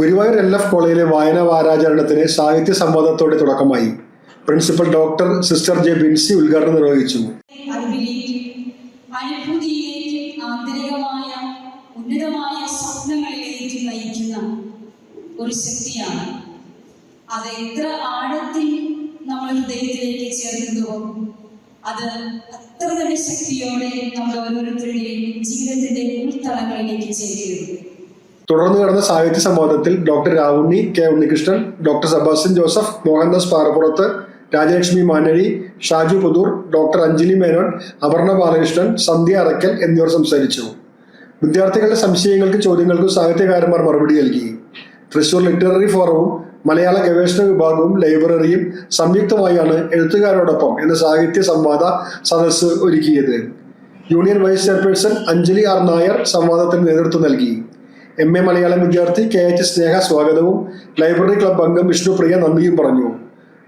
Guruvayur L F കോളേജിലെ വായനാ വാരാചരണത്തിന് സാഹിത്യ സംവാദത്തോടെ തുടക്കമായി. Principal doctor sister J Binsy ഉദ്ഘാടനം നിർവഹിച്ചു. ഉന്നതമായ സ്വപ്നങ്ങളിലേക്ക് നയിക്കുന്ന ഒരു ശക്തിയാണ്. അത് എത്ര ആഴത്തിൽ നമ്മൾ ഹൃദയത്തിലേക്ക് ചേർക്കുന്നുവോ അത് അത്ര തന്നെ ശക്തിയോടെ നമ്മൾ ഓരോരുത്തരുടെയും ജീവിതത്തിന്റെ ഉൾത്തളങ്ങളിലേക്ക് ചേരുകയുള്ളൂ തുടർന്ന് നടന്ന സാഹിത്യ സംവാദത്തിൽ doctor Ravunni K Unnikrishnan doctor Sebastian Joseph Mohandas Parappurath Rajalakshmi Manazhi Shaju Puthur doctor Anjali Menon Aparna Balakrishnan Sandhya Arakkal എന്നിവർ സംസാരിച്ചു. വിദ്യാർത്ഥികളുടെ സംശയങ്ങൾക്കും ചോദ്യങ്ങൾക്കും സാഹിത്യകാരന്മാർ മറുപടി നൽകി. തൃശൂർ ലിറ്റററി ഫോറവും മലയാള ഗവേഷണ വിഭാഗവും ലൈബ്രറിയും സംയുക്തമായാണ് എഴുത്തുകാരോടൊപ്പം എന്ന സാഹിത്യ സംവാദ സദസ്സ് ഒരുക്കിയത്. Union vice chairperson Anjali R Nair സംവാദത്തിന് നേതൃത്വം നൽകി. എം എ മലയാളം വിദ്യാർത്ഥി കെ എച്ച് സ്നേഹ സ്വാഗതവും. ലൈബ്രറി ക്ലബ് അംഗം വിഷ്ണുപ്രിയ നന്ദിയും പറഞ്ഞു.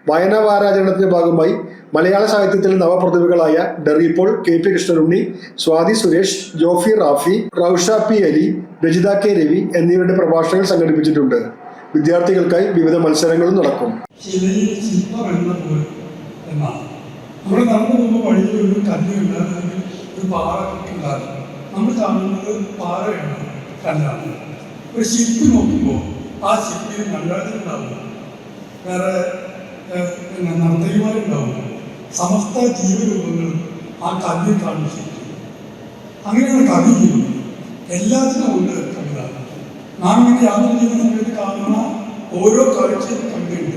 വായനാ വാരാചരണത്തിന്റെ ഭാഗമായി മലയാള സാഹിത്യത്തിലെ നവപ്രതിഭകളായ Deripol K P Krishnanunni Swathi Suresh Jofy Rafi Rousha P Ali Rajitha K Ravi എന്നിവരുടെ പ്രഭാഷണങ്ങൾ സംഘടിപ്പിച്ചിട്ടുണ്ട്. വിദ്യാർത്ഥികൾക്കായി വിവിധ മത്സരങ്ങളും നടക്കും. നമ്മൾ നടന്നു പോകുമ്പോൾ വഴിയിൽ ഒരു കല്ലുണ്ട് അല്ലെങ്കിൽ ഒരു പാറ ഉണ്ടാകും നമ്മൾ കാണുന്നത് പാറയാണ്. കല്ലാണ് ഒരു ശില്പി നോക്കുമ്പോൾ ആ ശില്പിയിൽ നല്ലതുണ്ടാവും വേറെ പിന്നെ നർത്തകിമാരുണ്ടാവും സമസ്ത ജീവരൂപങ്ങളും ആ കവിയെ കാണും ശില്പി. അങ്ങനെയാണ് കവി എല്ലാത്തിനും ഉണ്ട് കവിത. നാം ഇങ്ങനെ യാതൊരു ജീവിതം കാണുന്ന ഓരോ കാഴ്ചയും കവിതയുണ്ട്.